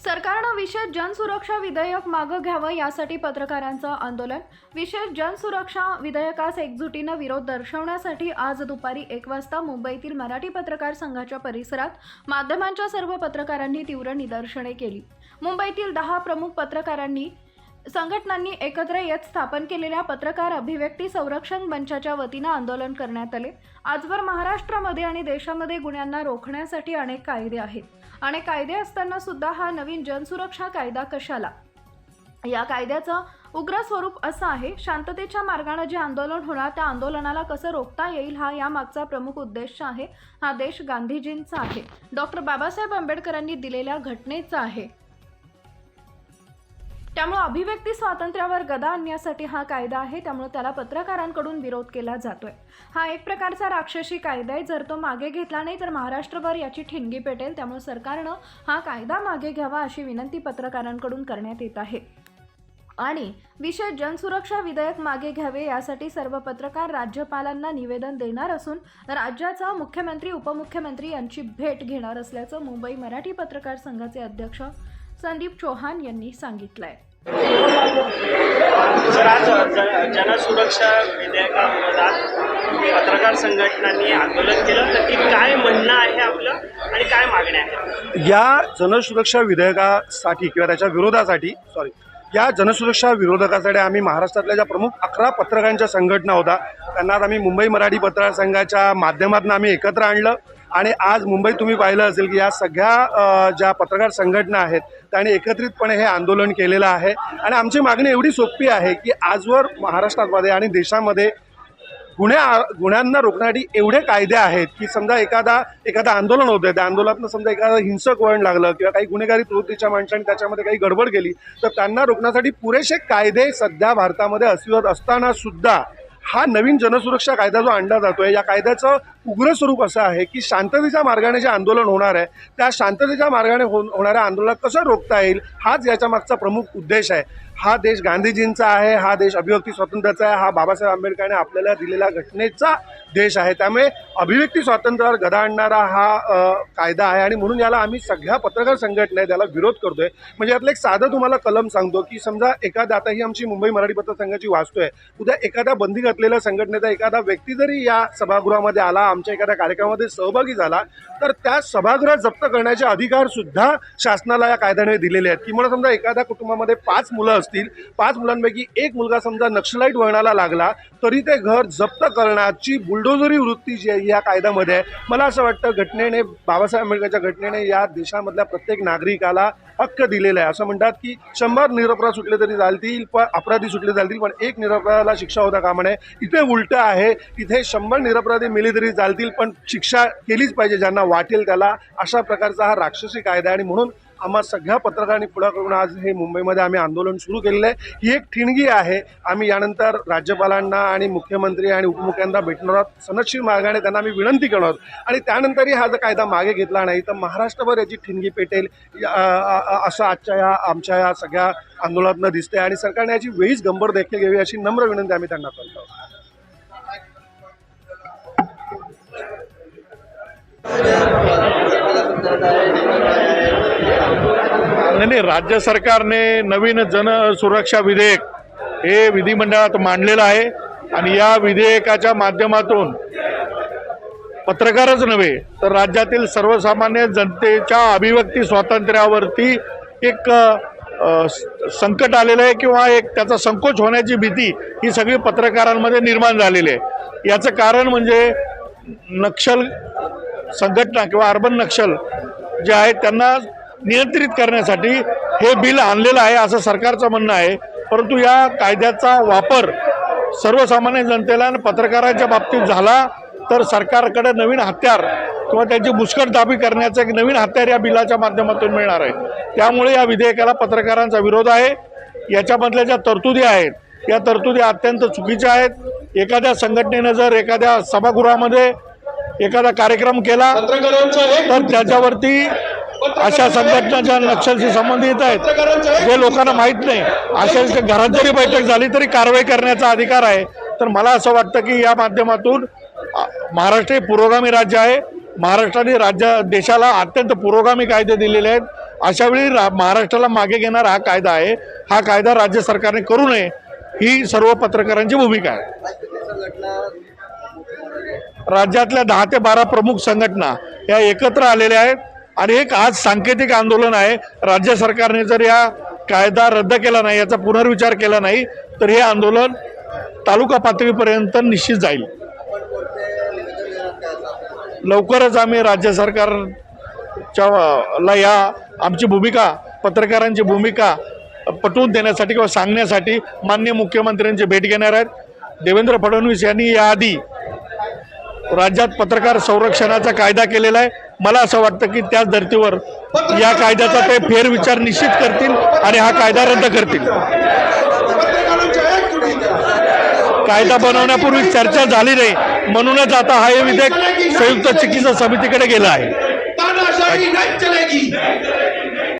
सरकारनं विशेष जनसुरक्षा विधेयक मागं घ्यावं यासाठी पत्रकारांचं आंदोलन. विशेष जनसुरक्षा विधेयकास एकजुटीनं विरोध दर्शवण्यासाठी आज दुपारी एक वाजता मुंबईतील मराठी पत्रकार संघाच्या परिसरात माध्यमांच्या सर्व पत्रकारांनी तीव्र निदर्शने केली. मुंबईतील दहा प्रमुख पत्रकारांनी संघटनांनी एकत्र येत स्थापन केलेल्या पत्रकार अभिव्यक्ती संरक्षण मंचाच्या वतीनं आंदोलन करण्यात आले. आजवर महाराष्ट्रामध्ये आणि देशामध्ये गुन्ह्यांना रोखण्यासाठी अनेक कायदे आहेत. आणि कायदे असताना सुद्धा हा नवीन जनसुरक्षा कायदा कशाला? या कायद्याचं उग्र स्वरूप असं आहे शांततेच्या मार्गाने जे आंदोलन होणार त्या आंदोलनाला कसं रोखता येईल हा यामागचा प्रमुख उद्देश आहे हा देश गांधीजींचा आहे. डॉक्टर बाबासाहेब आंबेडकरांनी दिलेल्या घटनेचा आहे. त्यामुळे अभिव्यक्ती स्वातंत्र्यावर गदा आणण्यासाठी हा कायदा आहे त्यामुळे त्याला पत्रकारांकडून विरोध केला जातोय. हा एक प्रकारचा राक्षसी कायदा आहे जर तो मागे घेतला नाही तर महाराष्ट्रभर याची ठिणगी पेटेल त्यामुळे सरकारनं हा कायदा मागे घ्यावा अशी विनंती पत्रकारांकडून करण्यात येत आहे. आणि विशेष जनसुरक्षा विधेयक मागे घ्यावे यासाठी सर्व पत्रकार राज्यपालांना निवेदन देणार असून राज्याचा मुख्यमंत्री उपमुख्यमंत्री यांची भेट घेणार असल्याचं मुंबई मराठी पत्रकार संघाचे अध्यक्ष संदीप चौहान यांनी सांगितलंय. सर आज जनसुरक्षा विधेयकाविरोधात पत्रकार संघटनांनी आंदोलन केलं. नक्की काय म्हणणं आहे आपलं आणि काय मागण्या आहेत? या जनसुरक्षा विधेयकासाठी किंवा त्याच्या विरोधासाठी सॉरी या जनसुरक्षा विरोधकासाठी आम्ही महाराष्ट्रातल्या ज्या प्रमुख अकरा पत्रकारांच्या संघटना होता त्यांना आम्ही मुंबई मराठी पत्रकार संघाच्या माध्यमातून आम्ही एकत्र आणलं. आणि आज मुंबईत तुम्ही पाहिलं असेल की या सगळ्या ज्या पत्रकार संघटना आहेत त्यांनी एकत्रितपणे हे आंदोलन केलेलं आहे. आणि आमची मागणी एवढी सोपी आहे की आजवर महाराष्ट्रामध्ये आणि देशामध्ये गुन्ह्या गुन्ह्यांना रोखण्यासाठी एवढे कायदे आहेत की समजा एखादा एखादा आंदोलन होतं त्या आंदोलनातनं समजा एखादा हिंसक वळण लागलं किंवा काही गुन्हेगारी प्रवृत्तीच्या माणसाने त्याच्यामध्ये काही गडबड केली तर त्यांना रोखण्यासाठी पुरेसे कायदे सध्या भारतामध्ये अस्तित्वात असताना सुद्धा हा नवीन जनसुरक्षा कायदा जो आणला जातोय या कायद्याचं उग्र स्वरूप असं आहे की शांततेच्या मार्गाने जे आंदोलन होणार आहे त्या शांततेच्या मार्गाने हो होणाऱ्या आंदोलनात कसं रोखता येईल हाच याच्या मागचा प्रमुख उद्देश आहे. हा देश गांधीजींचा आहे हा देश अभिव्यक्ती स्वातंत्र्याचा आहे हा बाबासाहेब आंबेडकरने आपल्याला दिलेला घटनेचा देश आहे. त्यामुळे अभिव्यक्ती स्वातंत्र्यावर गदा आणणारा हा कायदा आहे आणि म्हणून याला आम्ही सगळ्या पत्रकार संघटना त्याला विरोध करतोय. म्हणजे यातलं एक साधं तुम्हाला कलम सांगतो की समजा एखादा आता ही आमची मुंबई मराठी पत्र संघाची वाचतोय उद्या एखाद्या बंदी घातलेल्या संघटनेचा एखादा व्यक्ती जरी या सभागृहामध्ये आला आमच्या एखाद्या कार्यक्रमामध्ये सहभागी झाला तर त्या सभागृहात जप्त करण्याचे अधिकार सुद्धा शासनाला या कायद्याने दिलेले आहेत. किंवा समजा एखाद्या कुटुंबामध्ये पाच मुलं असतील. पाच मुलांपैकी एक मुलगा समजा नक्षलाईट वळणाला लागला तरी ते घर जप्त करण्याची बुलडोजरी वृत्ती जी आहे या कायद्यामध्ये आहे. मला असं वाटतं घटनेने बाबासाहेब आंबेडकरच्या घटनेने या देशामधल्या प्रत्येक नागरिकाला हक्क दिलेला आहे. असं म्हणतात की शंभर निरपराध सुटले तरी चालतील पण अपराधी सुटले चालतील पण एक निरपराधाला शिक्षा होता कामा नये. इथे उलटं आहे इथे शंभर निरपराधी मिली तरी चालतील पण शिक्षा केलीच पाहिजे ज्यांना वाटेल त्याला. अशा प्रकारचा हा राक्षसी कायदा आहे आणि म्हणून आम्हा सगळ्या पत्रकारांनी पुढाकार करून आज हे मुंबईमध्ये आम्ही आंदोलन सुरू केलेलं आहे. ही एक ठिणगी आहे. आम्ही यानंतर राज्यपालांना आणि मुख्यमंत्री आणि उपमुख्यांना भेटणार आहोत. सनदशीर मार्गाने त्यांना आम्ही विनंती करणार आहोत. आणि त्यानंतरही हा जर कायदा मागे घेतला नाही तर महाराष्ट्रभर याची ठिणगी पेटेल. या- असं आजच्या या आमच्या या सगळ्या आंदोलनातनं दिसते आणि सरकारने याची वेळीच गंभीर देखील घ्यावी अशी नम्र विनंती आम्ही त्यांना करतो नाही नाही राज्य सरकारने नवीन जन सुरक्षा विधेयक हे विधिमंडळात मांडलेलं आहे. आणि या विधेयकाच्या माध्यमातून पत्रकारच नव्हे तर राज्यातील सर्वसामान्य जनतेच्या अभिव्यक्ती स्वातंत्र्यावरती एक संकट आलेलं आहे किंवा एक त्याचा संकोच होण्याची भीती ही सगळी पत्रकारांमध्ये निर्माण झालेली आहे. याचं कारण म्हणजे नक्षल संघटना किंवा अर्बन नक्षल जे आहेत त्यांना नियंत्रित करण्यासाठी हे बिल आणलेलं आहे असं सरकारचं म्हणणं आहे. परंतु या कायद्याचा वापर सर्वसामान्य जनतेला आणि पत्रकारांच्या बाबतीत झाला तर सरकारकडे नवीन हत्यार किंवा त्यांची मुस्कटदाबी करण्याचं एक नवीन हत्यार या बिलाच्या माध्यमातून मिळणार आहे. त्यामुळे या विधेयकाला पत्रकारांचा विरोध आहे. याच्यामधल्या ज्या तरतुदी आहेत या तरतुदी अत्यंत चुकीच्या आहेत. एखाद्या संघटनेनं जर एखाद्या सभागृहामध्ये एखादा कार्यक्रम केला तर त्याच्यावरती अशा संघटना ज्या नक्षलशी संबंधित आहेत. जे लोकांना माहीत नाही. अशा घरात जरी बैठक झाली तरी कारवाई करण्याचा अधिकार आहे. तर मला असं वाटतं की या माध्यमातून महाराष्ट्र हे पुरोगामी राज्य आहे. महाराष्ट्राने राज्य देशाला अत्यंत पुरोगामी कायदे दिलेले आहेत. अशावेळी रा महाराष्ट्राला मागे घेणारा हा कायदा आहे. हा कायदा राज्य सरकारने करू नये. ही सर्व पत्रकारांची भूमिका आहे. राज्यातल्या दहा ते बारा प्रमुख संघटना या एकत्र आलेल्या आहेत. आणि एक आज सांकेतिक आंदोलन आहे. राज्य सरकारने जर या कायदा रद्द केला नाही याचा पुनर्विचार केला नाही तर हे आंदोलन तालुका पातळीपर्यंत निश्चित जाईल. लवकरच आम्ही राज्य सरकारच्या ला या आमची भूमिका पत्रकारांची भूमिका पटवून देण्यासाठी किंवा सांगण्यासाठी मान्य मुख्यमंत्र्यांची भेट घेणार आहेत. देवेंद्र फडणवीस यांनी याआधी राज्यात पत्रकार संरक्षणाचा कायदा केलेला आहे. मला असं वाटतं की त्याच धर्तीवर या कायद्याचा ते फेरविचार निश्चित करतील आणि हा कायदा रद्द करतील. कायदा बनवण्यापूर्वी चर्चा झाली नाही. म्हणूनच आता हा हे विधेयक संयुक्त चिकित्सा समितीकडे गेलं आहे.